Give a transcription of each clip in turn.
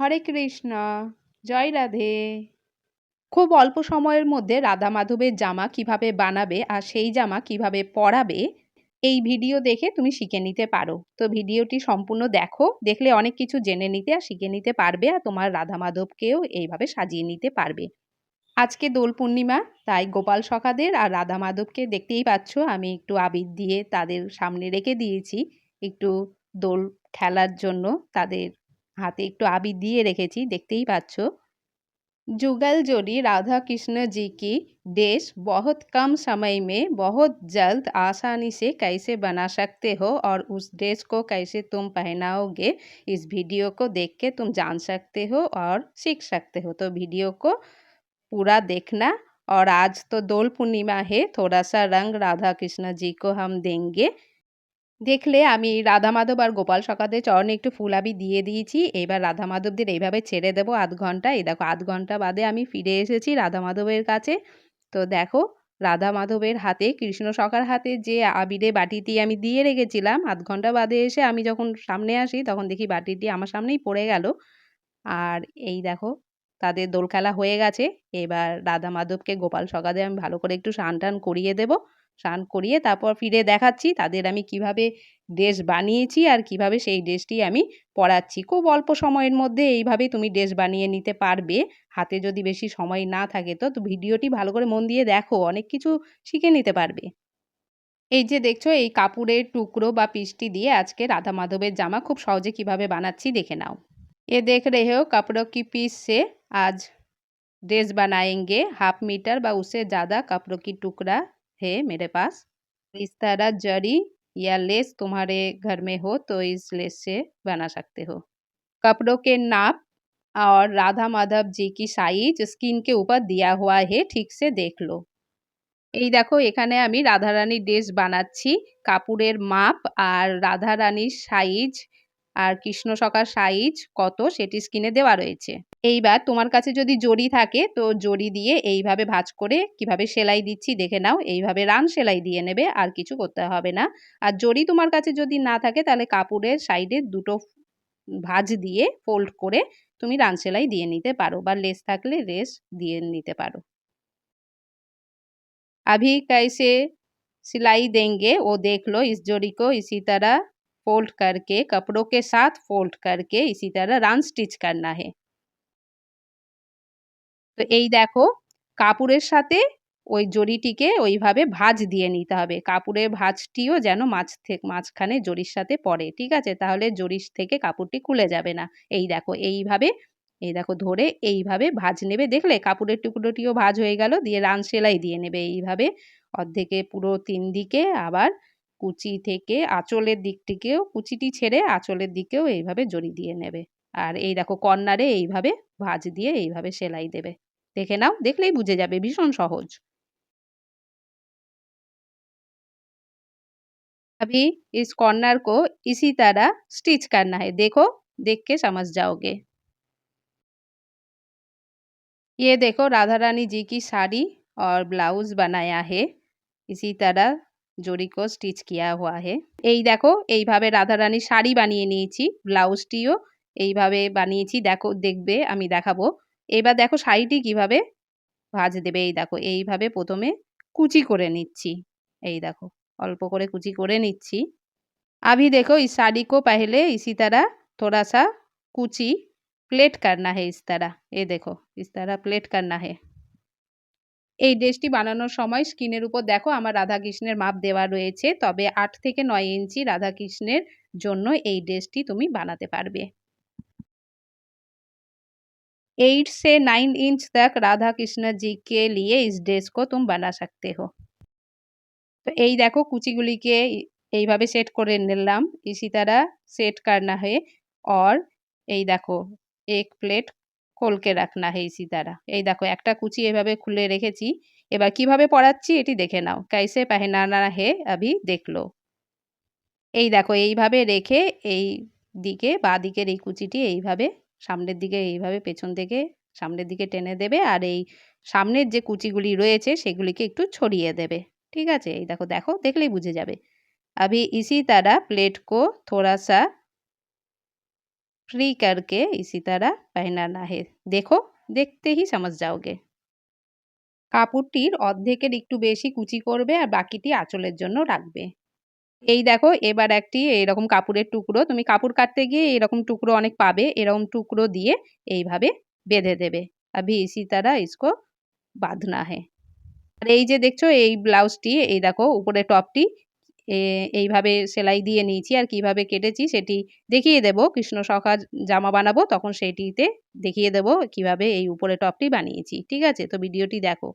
হরে কৃষ্ণ, জয় রাধে। খুব অল্প সময়ের মধ্যে রাধা মাধবের জামা কীভাবে বানাবে আর সেই জামা কীভাবে পরাবে, এই ভিডিও দেখে তুমি শিখে নিতে পারো। তো ভিডিওটি সম্পূর্ণ দেখো, দেখলে অনেক কিছু জেনে নিতে আর শিখে নিতে পারবে আর তোমার রাধা মাধবকেও এইভাবে সাজিয়ে নিতে পারবে। আজকে দোল পূর্ণিমা, তাই গোপাল সখাদের আর রাধা মাধবকে দেখতেই পাচ্ছ, আমি একটু আবির দিয়ে তাদের সামনে রেখে দিয়েছি, একটু দোল খেলার জন্য তাদের হাতে একটু আবির দিয়ে রেখেছি দেখতেই পাচ্ছ जुगल जोड़ी राधा कृष्ण जी की देश बहुत कम समय में बहुत जल्द आसानी से कैसे बना सकते हो और उस ड्रेस को कैसे तुम पहनाओगे इस वीडियो को देख के तुम जान सकते हो और सीख सकते हो तो वीडियो को पूरा देखना और आज तो दोल पूर्णिमा है थोड़ा सा रंग राधा कृष्ण जी को हम देंगे দেখলে আমি রাধা মাধব আর গোপাল সখাদের চরণে একটু ফুলাবি দিয়ে দিয়েছি। এবার রাধা মাধবদের এইভাবে ছেড়ে দেবো আধ ঘণ্টা। এই দেখো, আধ ঘণ্টা বাদে আমি ফিরে এসেছি রাধা মাধবের কাছে। তো দেখো রাধা মাধবের হাতে, কৃষ্ণ সখার হাতে যে আবিরে বাটিটি আমি দিয়ে রেখেছিলাম, আধ ঘণ্টা বাদে এসে আমি যখন সামনে আসি তখন দেখি বাটিটি আমার সামনেই পড়ে গেল। আর এই দেখো, তাদের দোল খেলা হয়ে গেছে। এবার রাধা মাধবকে গোপাল সকাদে আমি ভালো করে একটু স্নান টান করিয়ে দেবো। স্নান করিয়ে তারপর ফিরে দেখাচ্ছি তাদের আমি কিভাবে ড্রেস বানিয়েছি আর কিভাবে সেই ড্রেসটি আমি পরাচ্ছি খুব অল্প সময়ের মধ্যে এইভাবে তুমি ড্রেস বানিয়ে নিতে পারবে হাতে যদি বেশি সময় না থাকে তো তো ভিডিওটি ভালো করে মন দিয়ে দেখো অনেক কিছু শিখে নিতে পারবে এই যে দেখছো এই কাপড়ের টুকরো বা পিসটি দিয়ে আজকে রাধা মাধবের জামা খুব সহজে কিভাবে বানাচ্ছি দেখে নাও এ দেখ রেহে हो कपड़ों की पीस से आज ड्रेस बनाएंगे हाफ मीटर व उससे ज़्यादा कपड़ों की टुकड़ा है मेरे पास इस तरह जरी या लेस तुम्हारे घर में हो तो इस लेस से बना सकते हो कपड़ों के नाप और राधा माधव जी की साइज स्किन के ऊपर दिया हुआ है ठीक से देख लो এই দেখো এখানে আমি রাধারানীর ড্রেস বানাচ্ছি কাপড়ের মাপ আর রাধারানীর সাইজ আর কৃষ্ণ সখার সাইজ কত সেটি স্কিনে দেওয়া রয়েছে এইবার তোমার কাছে যদি জড়ি থাকে তো জড়ি দিয়ে এইভাবে ভাঁজ করে কিভাবে সেলাই দিচ্ছি দেখে নাও এইভাবে রান সেলাই দিয়ে নেবে আর কিছু করতে হবে না আর জড়ি তোমার কাছে যদি না থাকে তাহলে কাপড়ের সাইডে দুটো ভাঁজ দিয়ে ফোল্ড করে তুমি রান সেলাই দিয়ে নিতে পারো বা লেস থাকলে লেস দিয়ে নিতে পারো अभी कैसे सिलाई देंगे वो देख लो इस जोड़ी को इसी तरह फोल्ड करके कपड़ों के साथ फोल्ड करके इसी तरह रान स्टिच करना है তো এই দেখো, কাপড়ের সাথে ওই জড়িটিকে ওইভাবে ভাঁজ দিয়ে নিতে হবে। কাপড়ের ভাঁজটিও যেন মাছ থেকে মাঝখানে জড়ির সাথে পড়ে, ঠিক আছে? তাহলে জড়ির থেকে কাপড়টি খুলে যাবে না। এই দেখো, এইভাবে, এই দেখো, ধরে এইভাবে ভাঁজ নেবে। দেখলে কাপড়ের টুকরোটিও ভাঁজ হয়ে গেল, দিয়ে রান সেলাই দিয়ে নেবে। এইভাবে অর্ধেকে পুরো তিন দিকে আবার কুচি থেকে আঁচলের দিকটিকেও, কুচিটি ছেড়ে আঁচলের দিকেও এইভাবে জড়ি দিয়ে নেবে। আর এই দেখো, কর্নারে এইভাবে ভাঁজ দিয়ে এইভাবে সেলাই দেবে। দেখে নাও দেখলেই বুঝে যাবে ভীষণ সহজ अभी इस कॉर्नर को इसी तरह स्टिच करना है देखो देख के समझ जाओगे ये देखो राधा रानी जी की साड़ी और ब्लाउज बनाया है इसी तरह জড়ি কো স্টিচ কিয়া হুয়া হে এই দেখো এইভাবে রাধারানীর শাড়ি বানিয়ে নিয়েছি ব্লাউজটিও এইভাবে বানিয়েছি দেখো দেখবে আমি দেখাবো এবার দেখো শাড়িটি কিভাবে ভাজ দেবে এই দেখো এইভাবে প্রথমে কুচি করে নিচ্ছি এই দেখো অল্প করে কুচি করে নিচ্ছি अभी देखो इस साड़ी को पहले इसी तरह थोड़ा सा कुची प्लेट करना है इस तरह ये देखो इस तरह प्लेट करना है এই ড্রেসটি বানানোর সময় স্কিনের উপর দেখো আমার রাধাকৃষ্ণের মাপ দেওয়া রয়েছে তবে আট থেকে নয় ইঞ্চি রাধাকৃষ্ণের জন্য এই ড্রেসটি তুমি বানাতে পারবে एट से नाइन इंच तक राधा कृष्ण जी के लिए इस ड्रेस को तुम बना सकते हो তো এই দেখো কুচিগুলিকে এইভাবে সেট করে নিলাম इसी तरह सेट करना है और এই দেখো এক প্লেট খোল কে রাখনা হে ইসি তারা এই দেখো একটা কুচি এভাবে খুলে রেখেছি এবার কিভাবে পড়াচ্ছি এটি দেখে নাও কাইসে পেহনানা হে আভি দেখলো এই দেখো এইভাবে রেখে এই দিকে বা দিকের এই কুচিটি এইভাবে সামনের দিকে এইভাবে পেছন থেকে সামনের দিকে টেনে দেবে আর এই সামনের যে কুচিগুলি রয়েছে সেগুলিকে একটু ছড়িয়ে দেবে ঠিক আছে এই দেখো দেখো দেখলেই বুঝে যাবে अभी इसी तरह प्लेट को थोड़ा सा फ्री करके इसी तरह पहनाना है देखो দেখতে হি সমাজ যাওগে কাপড়টির অর্ধেকের একটু বেশি কুচি করবে আর বাকিটি আঁচলের জন্য রাখবে এই দেখো, এবার একটি এরকম কাপড়ের টুকরো, তুমি কাপড় কাটতে গিয়ে এরকম টুকরো অনেক পাবে, এরকম টুকরো দিয়ে এইভাবে বেঁধে দেবে। আভি ইসি তারা ইসকো বাঁধনা হে। আর এই যে দেখছ, এই ব্লাউজটি, এই দেখো, উপরে টপটি এইভাবে সেলাই দিয়ে নিয়েছি। আর কীভাবে কেটেছি সেটি দেখিয়ে দেব। কৃষ্ণ সখা জামা বানাবো, তখন সেটিতে দেখিয়ে দেব কীভাবে এই উপরে টপটি বানিয়েছি। ঠিক আছে? তো ভিডিওটি দেখো।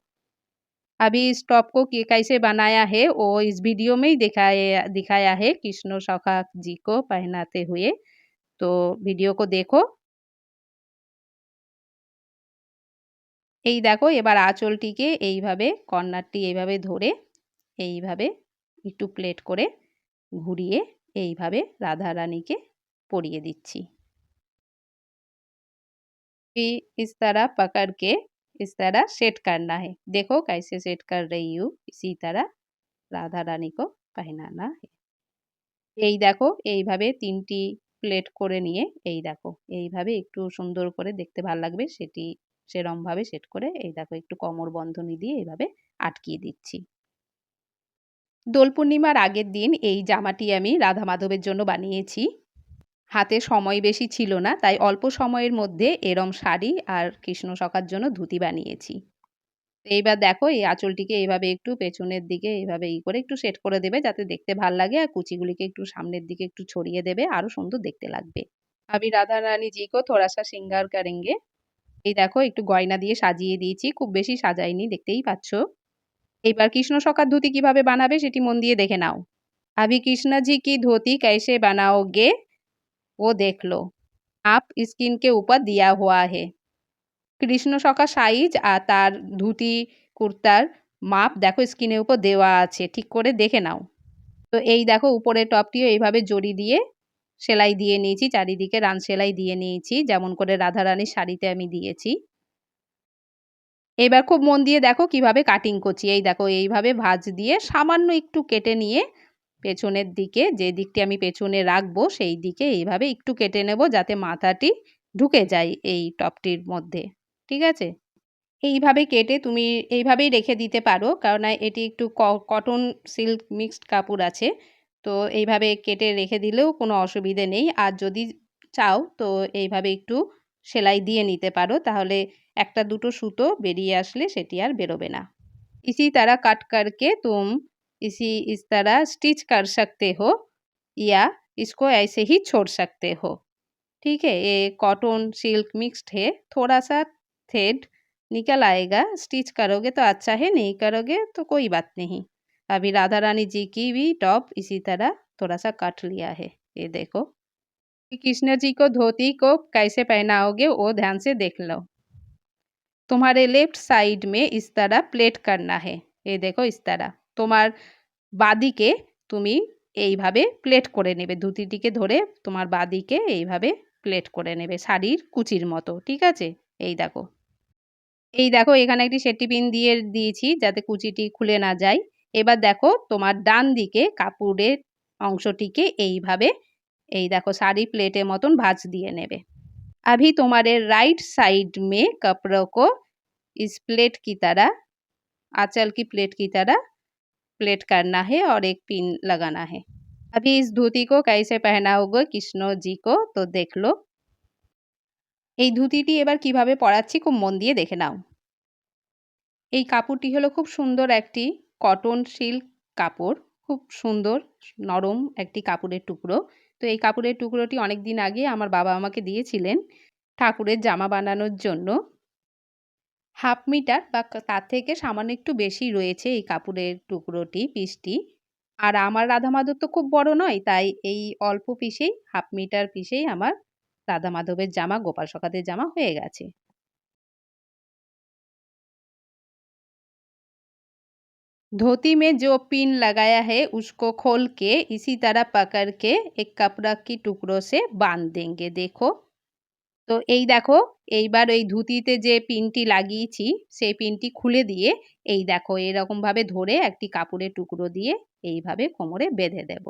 अभी इस टॉप को कैसे बनाया है वो इस वीडियो में ही दिखाया दिखाया है कृष्ण सखा जी को पहनाते हुए तो वीडियो को देखो এই দেখো এবার আঁচলটিকে এইভাবে কর্নারটি এইভাবে ধরে এইভাবে একটু প্লেট করে ঘুরিয়ে এইভাবে রাধা রানীকে পরিয়ে দিচ্ছি इस तरह पकड़ के इस तरह सेट करना है देखो कैसे सेट कर रही हूँ इसी तरह রাধা রানীকে পাহনানা এই দেখো এইভাবে তিনটি প্লেট করে নিয়ে এই দেখো এইভাবে একটু সুন্দর করে দেখতে ভালো লাগবে সেটি সেরমভাবে সেট করে এই দেখো একটু কমর বন্ধনী দিয়ে এইভাবে আটকিয়ে দিচ্ছি দোল পূর্ণিমার আগের দিন এই জামাটি আমি রাধা মাধবের জন্য বানিয়েছি হাতে সময় বেশি ছিল না, তাই অল্প সময়ের মধ্যে এরম শাড়ি আর কৃষ্ণ সকার জন্য ধুতি বানিয়েছি। এইবার দেখো এই আঁচলটিকে এইভাবে একটু পেছনের দিকে এইভাবে ই করে একটু সেট করে দেবে যাতে দেখতে ভালো লাগে আর কুচিগুলিকে একটু সামনের দিকে একটু ছড়িয়ে দেবে আরও সুন্দর দেখতে লাগবে। আমি রাধা রানী জিকো থোড়াসা সিঙ্গার কারেঙ্গে। এই দেখো একটু গয়না দিয়ে সাজিয়ে দিয়েছি, খুব বেশি সাজাইনি, দেখতেই পাচ্ছ। এইবার কৃষ্ণ সকার ধুতি কীভাবে বানাবে সেটি মন দিয়ে দেখে নাও। আবি কৃষ্ণজি কি ধুতি কাইসে বানাও গে? वो देख लो आप स्किन के ऊपर दिया हुआ है কৃষ্ণ সখা সাইজ আর তার ধুতি কুর্তার মাপ দেখো স্কিনের উপর দেওয়া আছে ঠিক করে দেখে নাও তো এই দেখো উপরে টপটিও এইভাবে জড়ি দিয়ে সেলাই দিয়ে নিয়েছি চারিদিকে রান সেলাই দিয়ে নিয়েছি যেমন করে রাধারানীর শাড়িতে আমি দিয়েছি এবার খুব মন দিয়ে দেখো কিভাবে কাটিং করছি এই দেখো এইভাবে ভাজ দিয়ে সামান্য একটু কেটে নিয়ে পেছনের দিকে, যে দিকটি আমি পেছনে রাখব, সেই দিকে এইভাবে একটু কেটে নেব যাতে মাথাটি ঢুকে যায় এই টপটির মধ্যে। ঠিক আছে? এইভাবে কেটে তুমি এইভাবেই রেখে দিতে পারো, কারণ এটি একটু কটন সিল্ক মিক্সড কাপড় আছে। তো এইভাবে কেটে রেখে দিলেও কোনো অসুবিধে নেই। আর যদি চাও, তো এইভাবে একটু সেলাই দিয়ে নিতে পারো, তাহলে একটা দুটো সুতো বেরিয়ে আসলে সেটি আর বেরোবে না। ইসি তারা কাট করকে তুম इसी, इस तरह स्टिच कर सकते हो या इसको ऐसे ही छोड़ सकते हो। ठीक है, ये कॉटन सिल्क मिक्स्ड है थोड़ा सा थ्रेड निकल आएगा। स्टिच करोगे तो अच्छा है, नहीं करोगे तो कोई बात नहीं। अभी राधा रानी जी की भी टॉप इसी तरह थोड़ा सा काट लिया है, ये देखो। कृष्ण जी को धोती को कैसे पहनाओगे वो ध्यान से देख लो। तुम्हारे लेफ़्ट साइड में इस तरह प्लेट करना है, ये देखो इस तरह। তোমার বাদিকে তুমি এইভাবে প্লেট করে নেবে ধুতিটিকে ধরে তোমার বাদিকে এইভাবে প্লেট করে নেবে শাড়ির কুচির মতো ঠিক আছে এই দেখো এই দেখো এখানে একটি সেটি পিন দিয়ে দিয়েছি যাতে কুচিটি খুলে না যায় এবার দেখো তোমার ডান দিকে কাপড়ের অংশটিকে এইভাবে এই দেখো শাড়ি প্লেটের মতন ভাঁজ দিয়ে নেবে अभी तुम्हारे राइट साइड में कपड़ों को इस प्लेट की तरह आंचल की प्लेट की तरह प्लेट करना है और एक पिन लगाना है अभी इस धोती को कैसे पहनाओगे কৃষ্ণ জি কো তো দেখলো এই ধুতিটি এবার কিভাবে পরাচ্ছি খুব মন দিয়ে দেখে নাও এই কাপড়টি হলো খুব সুন্দর একটি কটন সিল্ক কাপড় খুব সুন্দর নরম একটি কাপড়ের টুকরো তো এই কাপড়ের টুকরোটি অনেক দিন আগে আমার বাবা আমাকে দিয়েছিলেন ঠাকুরের জামা বানানোর জন্য হাফ মিটার বা তার থেকে সামান্য একটু বেশি রয়েছে এই কাপড়ের টুকরোটি পিসটি আর আমার রাধা মাধব তো খুব বড় নয় তাই এই অল্প পিসেই হাফ মিটার পিসেই আমার রাধা মাধবের জামা গোপাল সখাদের জামা হয়ে গেছে धोती में जो पिन लगाया है उसको खोल के इसी तरह पकड़ के एक कपड़ा की टुकड़ों से बांध देंगे देखो তো এই দেখো এইবার এই ধুতিতে যে পিনটি লাগিয়েছি সেই পিনটি খুলে দিয়ে এই দেখো এরকমভাবে ধরে একটি কাপড়ের টুকরো দিয়ে এইভাবে কোমরে বেঁধে দেব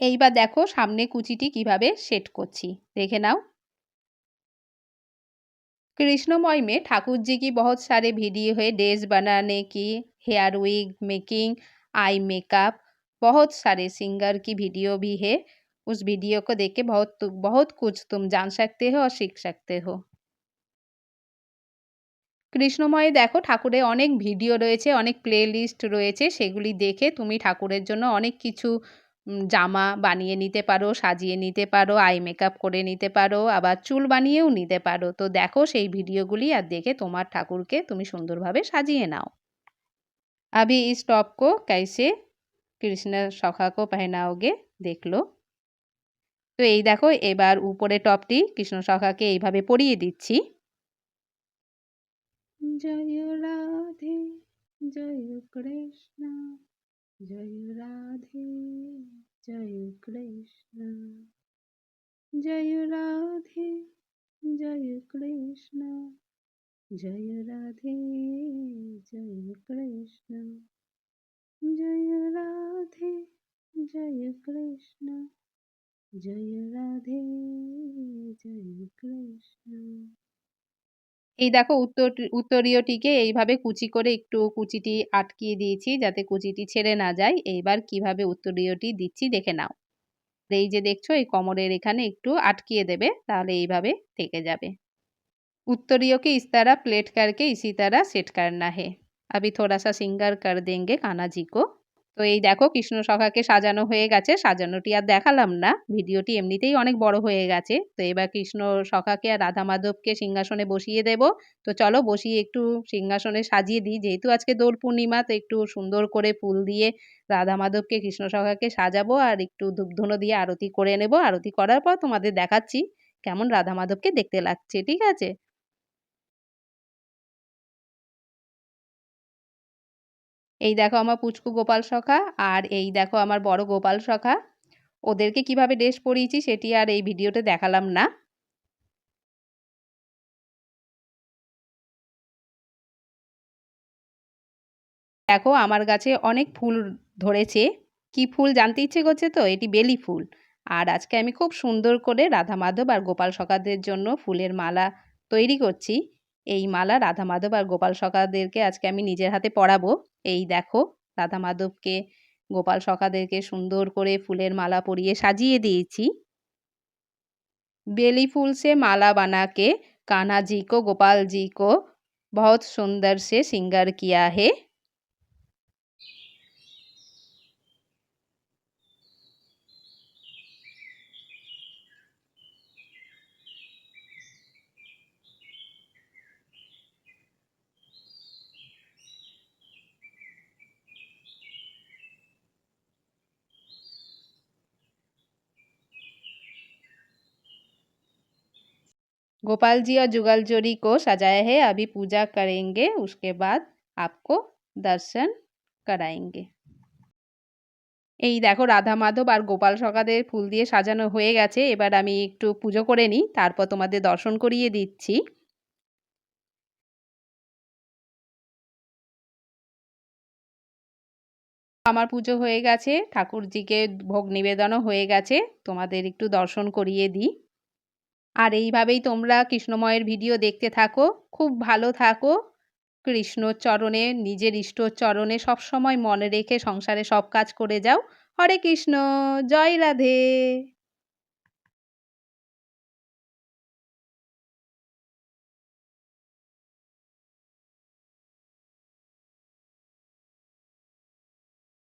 এইবার দেখো সামনে কুচিটি কিভাবে সেট করছি দেখে নাও कृष्णमय में ठाकुर जी की बहुत सारे वीडियो है ड्रेस बनाने की hair wig making eye makeup बहुत सारे सिंगर की वीडियो भी है उस वीडियो को देख के बहुत बहुत कुछ तुम जान सकते हो और सीख सकते हो কৃষ্ণময়ে দেখো ঠাকুরের অনেক ভিডিও রয়েছে অনেক প্লে লিস্ট রয়েছে সেগুলি দেখে তুমি ঠাকুরের জন্য অনেক কিছু জামা বানিয়ে নিতে পারো সাজিয়ে নিতে পারো আই মেকআপ করে নিতে পারো আবার চুল বানিয়েও নিতে পারো তো দেখো সেই ভিডিওগুলি আর দেখে তোমার ঠাকুরকে তুমি সুন্দরভাবে সাজিয়ে নাও আবি ইস টপ কো कैसे কৃষ্ণ সখা কো পহনাওগে দেখল। তো এই দেখো, এবার উপরে টপটি কৃষ্ণ সখাকে এইভাবে পরিয়ে দিচ্ছি। জয় রাধে, জয় কৃষ্ণ, জয় রাধে, জয় কৃষ্ণ, জয় রাধে, জয় কৃষ্ণ, জয় রাধে, জয় কৃষ্ণ। জয় রাধে জয় কৃষ্ণ জয় রাধে জয় কৃষ্ণ এই দেখো উত্তর উত্তরীয়টিকে এইভাবে কুচি করে একটু কুচিটি আটকিয়ে দিয়েছি যাতে কুচিটি ছেড়ে না যায় এইবার কিভাবে উত্তরীয়টি দিচ্ছি দেখে নাও এই যে দেখছো এই কোমরের এখানে একটু আটকিয়ে দেবে তাহলে এইভাবে থেকে যাবে उत्तरियों के इस तरह प्लेट करके इसी तरह सेट करना है अभी थोड़ा सा सिंगर कर देंगे कान्हा जी को তো এই দেখো কৃষ্ণ সখাকে সাজানো হয়ে গেছে সাজানোটি আর দেখালাম না ভিডিওটি এমনিতেই অনেক বড় হয়ে গেছে তো এবার কৃষ্ণ সখাকে আর রাধা মাধবকে সিংহাসনে বসিয়ে দেব তো চলো বসিয়ে একটু সিংহাসনে সাজিয়ে দিই যেহেতু আজকে দোল পূর্ণিমা তো একটু সুন্দর করে ফুল দিয়ে রাধা মাধবকে কৃষ্ণ সখাকে সাজাবো আর একটু ধূপধুনো দিয়ে আরতি করে নেব আরতি করার পর তোমাদের দেখাচ্ছি কেমন রাধা মাধবকে দেখতে লাগছে ঠিক আছে এই দেখো আমার পুচকু গোপাল সখা আর এই দেখো আমার বড় গোপাল সখা। ওদেরকে কীভাবে ড্রেস পরিয়েছি সেটি আর এই ভিডিওতে দেখালাম না। দেখো আমার গাছে অনেক ফুল ধরেছে। কি ফুল জানতে ইচ্ছে করছে তো? এটি বেলি ফুল। আর আজকে আমি খুব সুন্দর করে রাধা মাধব আর গোপাল সখাদের জন্য ফুলের মালা তৈরি করছি। এই মালা রাধা মাধব আর গোপাল সখাদেরকে আজকে আমি নিজের হাতে পরাবো এই দেখো রাধা মাধবকে গোপাল সখাদেরকে সুন্দর করে ফুলের মালা পরিয়ে সাজিয়ে দিয়েছি बेली फूल से माला बना के कान्हा जी को गोपाल जी को बहुत सुंदर से सिंगर किया है गोपाल जी और जुगल जोड़ी को सजाया है अभी पूजा करेंगे उसके बाद आपको दर्शन कराएंगे এই দেখো রাধা মাধব আর গোপাল সকাদের ফুল দিয়ে সাজানো হয়ে গেছে এবার আমি একটু পুজো করে নিই তারপর তোমাদের দর্শন করিয়ে দিচ্ছি আমার পুজো হয়ে গেছে ঠাকুরজিকে ভোগ নিবেদনও হয়ে গেছে তোমাদের একটু দর্শন করিয়ে দিই আর এইভাবেই তোমরা কৃষ্ণময়ের ভিডিও দেখতে থাকো। খুব ভালো থাকো। কৃষ্ণর চরণে নিজের ইষ্টর চরণে সবসময় মনে রেখে সংসারে সব কাজ করে যাও। হরে কৃষ্ণ, জয় রাধে।